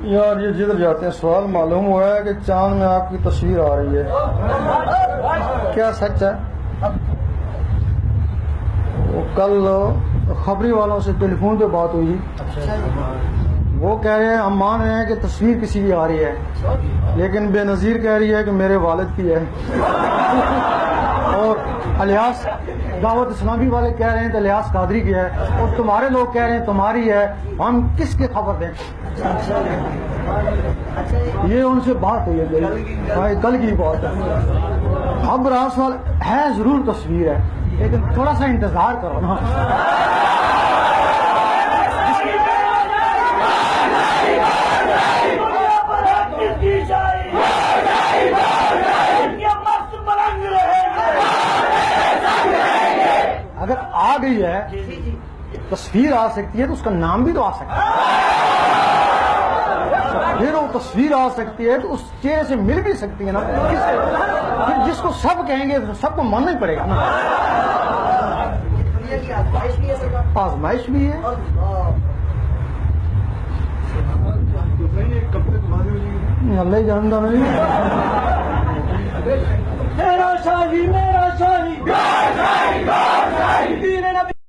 یار، یہ جدھر جاتے ہیں، سوال معلوم ہوا ہے کہ چاند میں آپ کی تصویر آ رہی ہے۔ کیا سچ ہے؟ وہ کل خبری والوں سے ٹیلی فون پہ بات ہوئی۔ وہ کہہ رہے ہیں، ہم مان رہے ہیں کہ تصویر کسی کی آ رہی ہے۔ لیکن بے نظیر کہہ رہی ہے کہ میرے والد کی ہے۔ اور الیاس، دعوت اسلامی والے کہہ رہے ہیں کہ الیاس قادری کی ہے۔ اور تمہارے لوگ کہہ رہے ہیں تمہاری ہے۔ ہم کس کی خبر دیں؟ یہ ان سے بات ہوئی ہے کل کی بات ہے۔ اب راس وال ہے، ضرور تصویر ہے، لیکن تھوڑا سا انتظار کرو۔ نا اگر آ گئی ہے، تصویر آ سکتی ہے، تو اس کا نام بھی تو آ سکتا ہے۔ پھر وہ تصویر آ سکتی ہے تو اس چہرے سے مل بھی سکتی ہے نا۔ پھر جس کو سب کہیں گے، سب کو ماننا ہی پڑے گا نا۔ آزمائش بھی ہے۔ اللہ جانتا نہیں میرا شاہی میرا شاہی۔